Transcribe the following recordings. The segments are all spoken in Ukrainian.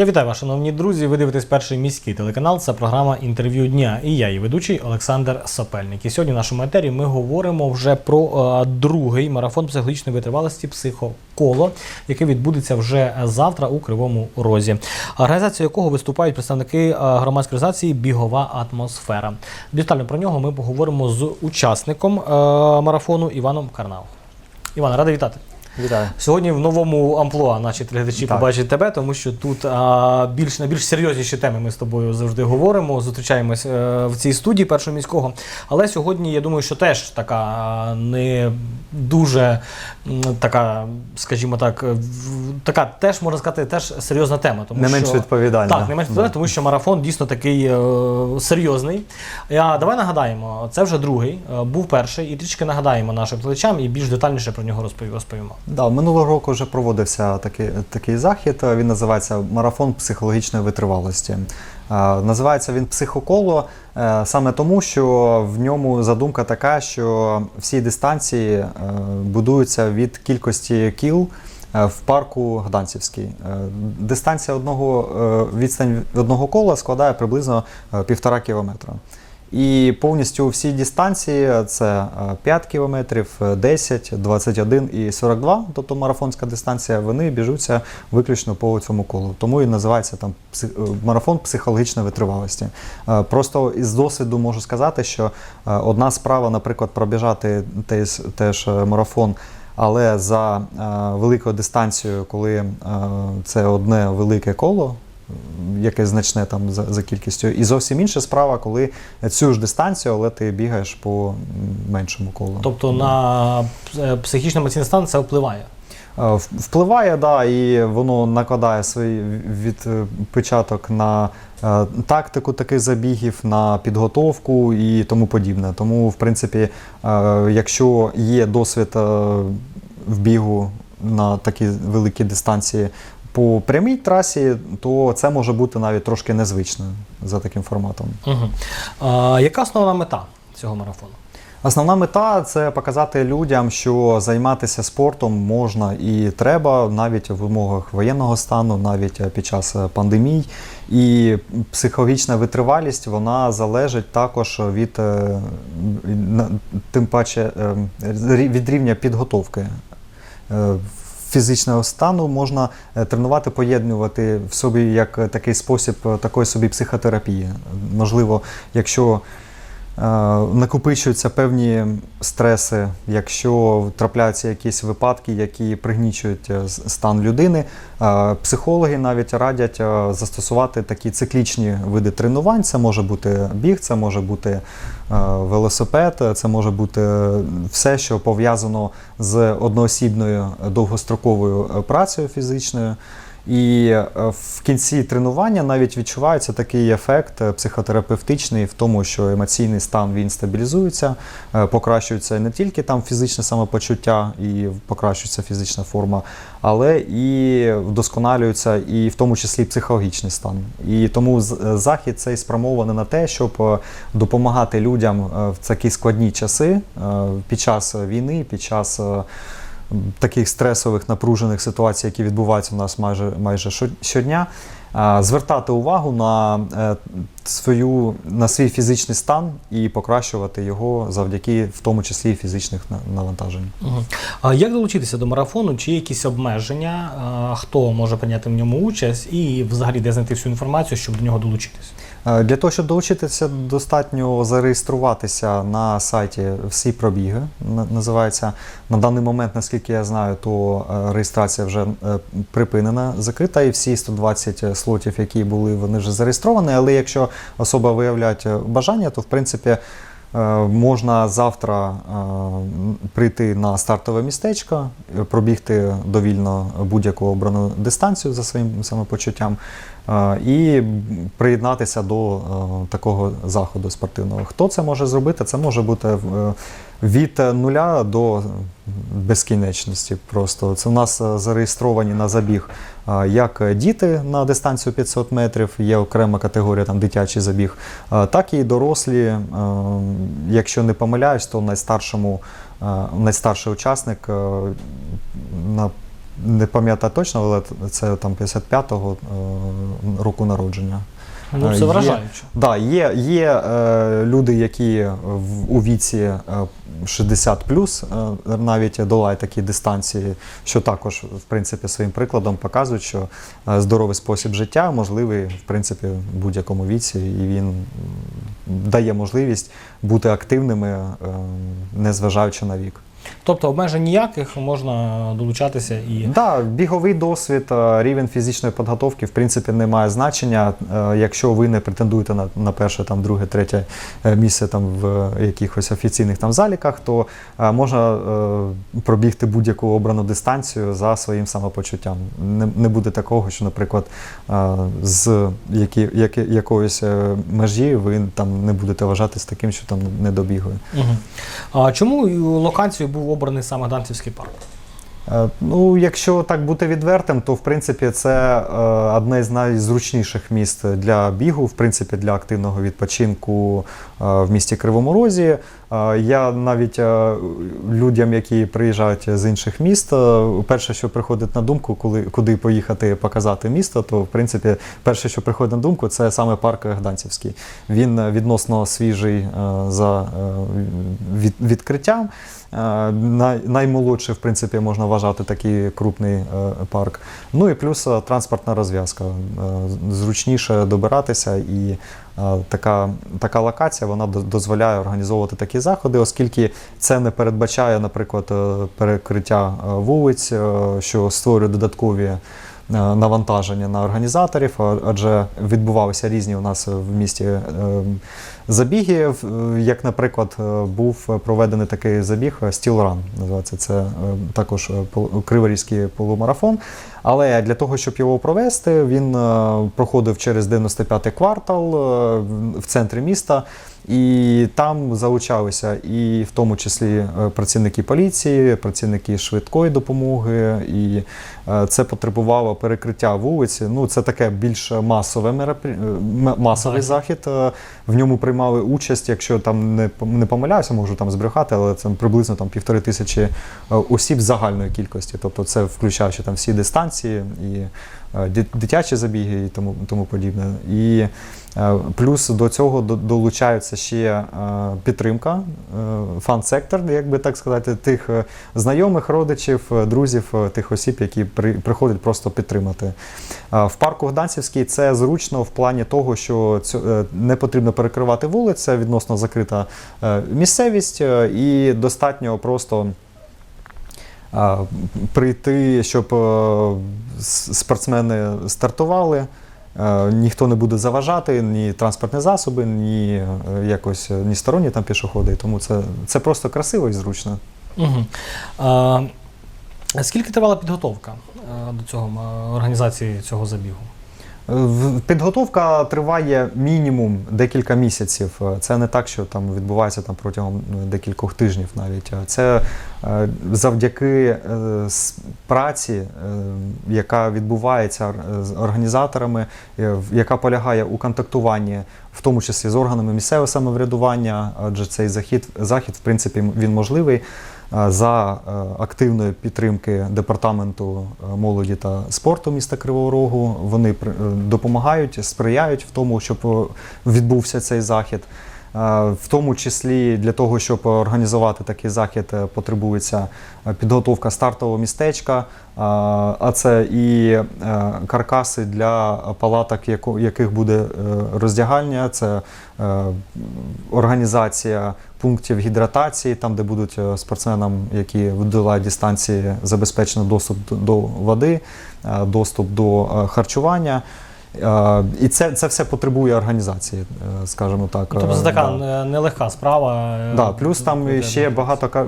Я вітаю вас, шановні друзі. Ви дивитесь перший міський телеканал. Це програма інтерв'ю дня. І я, її ведучий Олександр Сапельник. І сьогодні в нашому етері ми говоримо вже про е, другий марафон психологічної витривалості психоколо, який відбудеться вже завтра у Кривому Розі. Організація якого виступають представники е, громадської організації Бігова атмосфера. Детально про нього ми поговоримо з учасником е, марафону Іваном Карнау. Іван, радий вітати. Вітаю. Сьогодні в новому амплуа наші телеглядачі побачать тебе, тому що тут а, більш на більш серйозніші теми ми з тобою завжди говоримо. Зустрічаємось е, в цій студії першого міського. Але сьогодні я думаю, що теж така не дуже така, скажімо так, така теж можна сказати, теж серйозна тема. Тому Не що, менш відповідальна. Так, не менш відповідальна, Да. тому що марафон дійсно такий е, серйозний. Я, давай нагадаємо, це вже другий, е, був перший, і трішки нагадаємо нашим глядачам і більш детальніше про нього розпові- розповімо. Да, минулого року вже проводився такий, такий захід. Він називається Марафон психологічної витривалості. Е, Називається він психоколо е, саме тому, що в ньому задумка така, що всі дистанції е, будуються від кількості кіл в парку Гданцівський. Дистанція одного відстань одного кола складає приблизно півтора кілометра. І повністю всі дистанції це е, 5 кілометрів, е, 10, 21 і 42, тобто марафонська дистанція, вони біжуться виключно по цьому колу. Тому і називається там е, марафон психологічної витривалості. Е, Просто із досвіду можу сказати, що е, одна справа, наприклад, пробіжати теж, теж марафон. Але за великою дистанцією, коли це одне велике коло, м, яке значне там за, за кількістю, і зовсім інша справа, коли цю ж дистанцію, але ти бігаєш по меншому колу. Тобто на е, психічно-емоційний стан це впливає. Е, Впливає, да, і воно накладає свій відпечаток на е, тактику таких забігів, на підготовку і тому подібне. Тому, в принципі, якщо є досвід в бігу на такі великі дистанції по прямій трасі, то це може бути навіть трошки незвичною за таким форматом. Угу. А, яка основна мета цього марафону? Основна мета це показати людям, що займатися спортом можна і треба навіть в умовах воєнного стану, навіть е, під час е, пандемій. І психологічна витривалість вона залежить також від е, тим паче е, від рівня підготовки. Фізичного стану можна е, тренувати, поєднувати в собі як е, такий спосіб е, такої собі психотерапії. Можливо, якщо накопичуються певні стреси, якщо трапляються якісь випадки, які пригнічують е, стан людини, е, психологи навіть радять е, застосувати такі циклічні види тренувань. Це може бути біг, це може бути е, велосипед, це може бути все, що пов'язано з одноосібною е, довгостроковою е, працею фізичною. І е, в кінці тренування навіть відчувається такий ефект е, психотерапевтичний в тому, що емоційний стан він стабілізується, е, покращується не тільки там фізичне самопочуття і покращується фізична форма, але і вдосконалюється і в тому числі психологічний стан. І тому захід цей спрямований на те, щоб допомагати людям в такі складні часи під час війни, під час. Таких стресових напружених ситуацій, які відбуваються у нас майже майже щодня, звертати увагу на е, свою на свій фізичний стан і покращувати його завдяки, в тому числі фізичних на- навантажень. А як долучитися до марафону? Чи є якісь обмеження? Хто може прийняти в ньому участь? І взагалі де знайти всю інформацію, щоб до нього долучитися? Е, Для того, щоб долучитися, достатньо зареєструватися на сайті всі пробіги. на- Називається на даний момент, наскільки я знаю, то е, реєстрація вже е, припинена, закрита, і всі 120 слотів, які були, вони вже зареєстровані. Але якщо особа виявляє бажання, то в принципі. Е, Можна завтра е, прийти на стартове містечко, пробігти довільно будь-яку обрану дистанцію за своїм самопочуттям е, і приєднатися до такого заходу спортивного. Хто це може зробити? Це може бути від нуля до безкінечності. Просто це у нас зареєстровані на забіг як діти на дистанцію 500 метрів, є окрема категорія там дитячий забіг, так і дорослі. Якщо не помиляюсь, то найстаршому найстарший учасник на не пам'ятаю точно, але це там 55-го е, року народження. Ну, Е, це вражаюче. Да, є, є е, люди, які в, у віці е, 60 плюс е, навіть долають такі дистанції, що також в принципі своїм прикладом показують, що е, здоровий спосіб життя можливий в принципі в будь-якому віці, і він дає можливість бути активними, е, незважаючи на вік. Тобто обмежень ніяких можна долучатися і. Да, біговий досвід, е, рівень фізичної підготовки, в принципі, не має значення. Е, Якщо ви не претендуєте на, на перше, там, друге, третє е, місце там, в якихось офіційних там заліках, то можна пробігти будь-яку обрану дистанцію за своїм самопочуттям. Не, не буде такого, що, наприклад, з які, які, якоїсь межі ви там не будете вважатись таким, що там не добігли. Угу. А чому локацією був обраний саме Данцівський парк? Е, Ну, якщо так бути відвертим, то в принципі це е, одне з найзручніших міст для бігу, в принципі, для активного відпочинку е, в місті Кривому Розі. Я навіть е, людям, які приїжджають з інших міст, е, перше, що приходить на думку, коли куди поїхати показати місто, то в принципі перше, що приходить на думку, це саме парк Гданцівський. Він відносно свіжий е, за відкриттям. Наймолодший, в принципі, можна вважати такий крупний парк. Ну і плюс транспортна розв'язка. Зручніше добиратися, і така, така локація вона дозволяє організовувати такі заходи, оскільки це не передбачає, наприклад, е, перекриття е, вулиць, е, що створює додаткові. Навантаження на організаторів, адже відбувалися різні у нас в місті забіги. Як, наприклад, був проведений такий забіг Steel Run, називається це також Криворізький полумарафон. Але для того, щоб його провести, він е, проходив через 95-й квартал е, в- центрі міста. І там залучалися і в тому числі е, працівники поліції, працівники швидкої допомоги, і це потребувало перекриття вулиці. Ну, це таке більш масове меропри... е, масовий захід. В ньому приймали участь, якщо там не не помиляюся, можу там збрехати, але це приблизно там півтори тисячі осіб загальної кількості. Тобто це включаючи там всі дистанції і е, дитячі забіги і тому, тому подібне. І е, плюс до цього долучаються ще е, підтримка, фан-сектор, як би так сказати, тих знайомих, родичів, друзів, тих осіб, які при, приходять просто підтримати. В парку Гданцівський це зручно в плані того, що не потрібно перекривати вулиць, це відносно закрита місцевість, і достатньо просто прийти, щоб е, спортсмени стартували. е, Ніхто не буде заважати, ні транспортні засоби, ні е, якось ні сторонні там пішоходи. Тому це, це просто красиво і зручно. Угу. А, скільки тривала підготовка до цього організації цього забігу? Підготовка триває мінімум декілька місяців. Е, Це не так, що там відбувається там протягом ну, декількох тижнів навіть. Е, Це е, завдяки праці, яка відбувається з організаторами, яка полягає у контактуванні, в тому числі з органами місцевого самоврядування, адже цей захід, захід, в принципі, він можливий за е, активної підтримки департаменту е, молоді та спорту міста Кривого Рогу. Вони е, допомагають, сприяють в тому, щоб е, відбувся цей захід. Е, В тому числі для того, щоб організувати такий захід, е, потребується е, підготовка стартового містечка, е, а це і е, каркаси для палаток, яких буде е, роздягальня, це е, організація пунктів гідратації, там, де будуть е, спортсменам, які видолають дистанції, забезпечено доступ до- води, е, доступ до е, харчування. І це, це все потребує організації, скажімо так. Тобто це така да. нелегка справа. Да, плюс там ще багато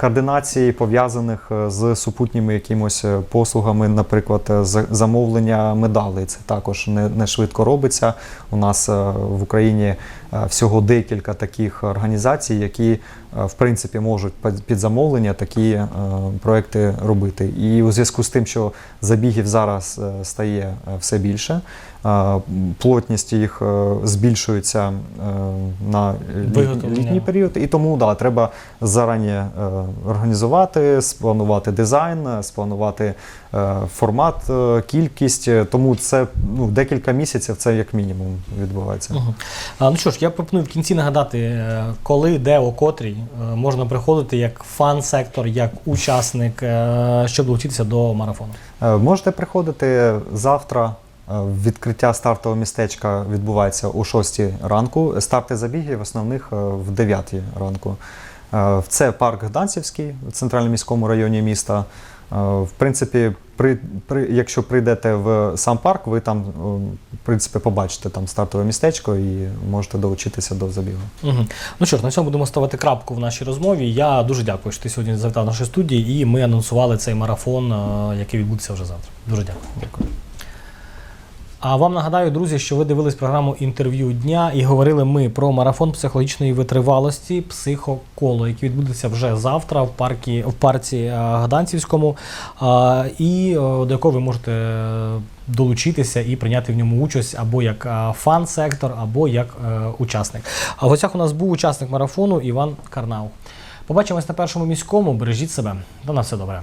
координацій пов'язаних з супутніми якимось послугами, наприклад, замовлення медалей. Це також не, не швидко робиться. У нас в Україні всього декілька таких організацій, які е, в принципі можуть під- замовлення такі е, проекти робити. І у зв'язку з тим, що забігів зараз е, стає е, все більше, е, плотність їх е, збільшується е, на літ- літній період, і тому да, треба зарані е, організувати, спланувати дизайн, спланувати формат, кількість. Тому це ну, декілька місяців це як мінімум відбувається. А, ну що ж, я пропоную в кінці нагадати, коли, де, о котрій можна приходити як фан-сектор, як учасник, щоб долучитися до марафону. Можете приходити завтра. Е, Відкриття стартового містечка відбувається о 6 ранку. Старти забігів основних е, в 9 ранку. Е, Це парк Гданцівський в центральному міському районі міста. В принципі, при, при, якщо прийдете в сам парк, ви там в принципі, побачите там стартове містечко і можете долучитися до забігу. Угу. Ну що ж, на цьому будемо ставити крапку в нашій розмові. Я дуже дякую, що ти сьогодні завітав в нашій студії, і ми анонсували цей марафон, який відбудеться вже завтра. Дуже дякую. Дякую. А вам нагадаю, друзі, що ви дивились програму інтерв'ю дня і говорили ми про марафон психологічної витривалості психоколо, який відбудеться вже завтра в паркі в парці е, Гданцівському, і е, до якого ви можете долучитися і прийняти в ньому участь або як е, фан-сектор, або як учасник. А в гостях у нас був учасник марафону Іван Карнау. Побачимось на першому міському. Бережіть себе. Та на все добре.